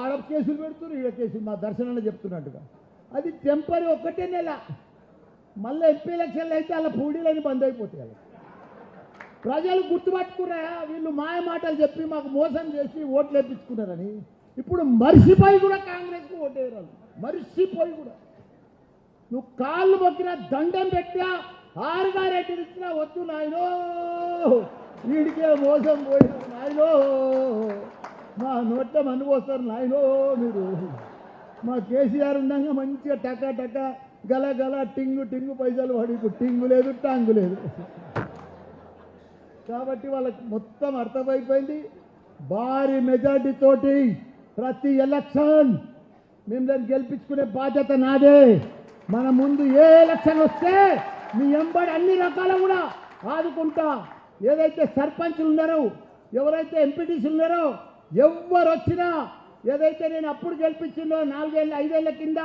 ఆడ కేసులు పెడుతున్నారు ఈడ కేసులు మా దర్శనంలో చెప్తున్నట్టుగా. అది టెంపరీ ఒక్కటే నెల. మళ్ళీ ఎంపీ ఎలక్షన్లు అయితే అలా పూడీలని బంద్ అయిపోతాయి అలా ప్రజలు గుర్తుపట్టుకురా వీళ్ళు మాయ మాటలు చెప్పి మాకు మోసం చేసి ఓట్లు వేపించుకున్నారని. ఇప్పుడు మర్చిపోయి కూడా కాంగ్రెస్కి ఓటేయరాలు మర్చిపోయి కూడా. నువ్వు కాళ్ళు మొక్కినా దండం పెట్టినా ఆరుగారెడ్డి ఇచ్చినా వద్దు నాయనో. వీడికే మోసం పోయినా నాయనో. నోట్లో మన్ను పోస్తారు నాయనో మీరు. మా కేసీఆర్ ఉండగా మంచిగా టక టక గల గల టింగు టింగు పైసలు పడి ఇప్పుడు టింగు లేదు టాంగు లేదు. కాబట్టి వాళ్ళకి మొత్తం అర్థమైపోయింది. భారీ మెజార్టీ తోటి ప్రతి ఎలక్షన్ మేము గెలిపించుకునే బాధ్యత నాదే. మన ముందు ఏ ఎలక్షన్ వస్తే మీ ఎంబడి అన్ని రకాల కూడా ఆదుకుంటా. ఏదైతే సర్పంచ్లు ఉన్నారో ఎవరైతే ఎంపీటీసీలు ఉన్నారో ఎవరు వచ్చినా ఏదైతే నేను అప్పుడు గెలిపించిందో నాలుగేళ్ళ ఐదేళ్ళ కింద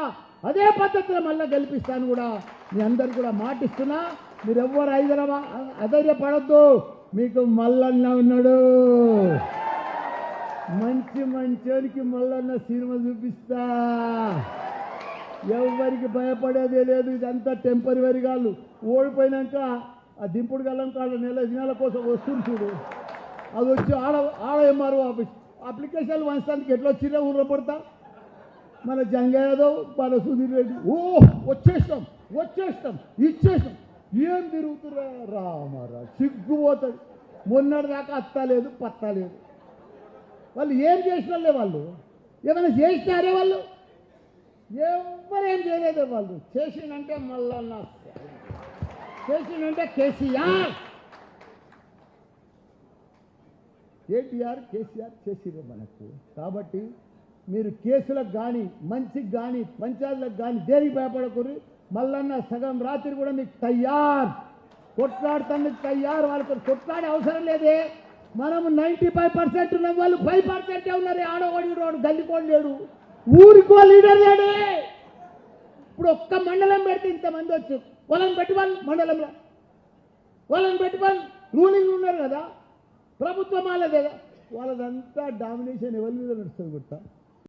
అదే పద్ధతిలో మళ్ళీ గెలిపిస్తాను కూడా మీ అందరు కూడా మాటిస్తున్నా. మీరు ఎవ్వరు హైదరాబాద్ అధైర్యపడద్దు. మీకు మల్లన్న ఉన్నాడు. మంచి మంచోనికి మల్లన్న సినిమా చూపిస్తా. ఎవరికి భయపడేదే లేదు. ఇదంతా టెంపరీ కాదు ఓడిపోయినాక ఆ దింపుడు గల్లం కాళ్ళ నెల దినాల కోసం వస్తుంది చూడు. అది వచ్చి ఆడ ఆడ ఎంఆర్ఓ ఆఫీస్. అప్లికేషన్లు వంచడానికి ఎట్లా వచ్చినా ఊర్లో మన జంగయాదవ్ మన సుధీర్ రెడ్డి. ఓ వచ్చేస్తాం వచ్చేస్తాం ఇచ్చేస్తాం ఏం తిరుగుతురా రామారా సిగ్గుపోతుంది మొన్నటి దాకా అత్తా లేదు పత్తా లేదు. వాళ్ళు ఏం చేసినలే వాళ్ళు? ఏమైనా చేసినారే వాళ్ళు? ఎవరేం చేయలేదే వాళ్ళు. చేసిందంటే మళ్ళా చేసిందంటే కేసీఆర్. కేటీఆర్ కేసీఆర్ చేసిరు మనకు. కాబట్టి మీరు కేసులకు కానీ మంచికి కానీ పంచాయతీలకు కానీ దేనికి భయపడకూరు మల్లన్న సగం రాత్రి కూడా మీకు తయారు. కొట్లాడటానికి తయారు. వాళ్ళకి కొట్లాడే అవసరం లేదే. మనం నైంటీ ఫైవ్ పర్సెంట్ ఉన్న వాళ్ళు ఫైవ్ పర్సెంటే ఉన్నారు ఆడవాడి రోడ్డు గల్లికోడు లేడు. ఊరికో లీడర్ లేడే. ఇప్పుడు ఒక్క మండలం పెడితే ఇంతమంది వచ్చి వాళ్ళని పెట్టుకోవాలి మండలంలో వాళ్ళని పెట్టుకోవాలి రూలింగ్ ఉన్నారు కదా. ప్రభుత్వం వాళ్ళదే వాళ్ళదంతా డామినేషన్ ఎవరి మీద నడుస్తుంది గుర్తా?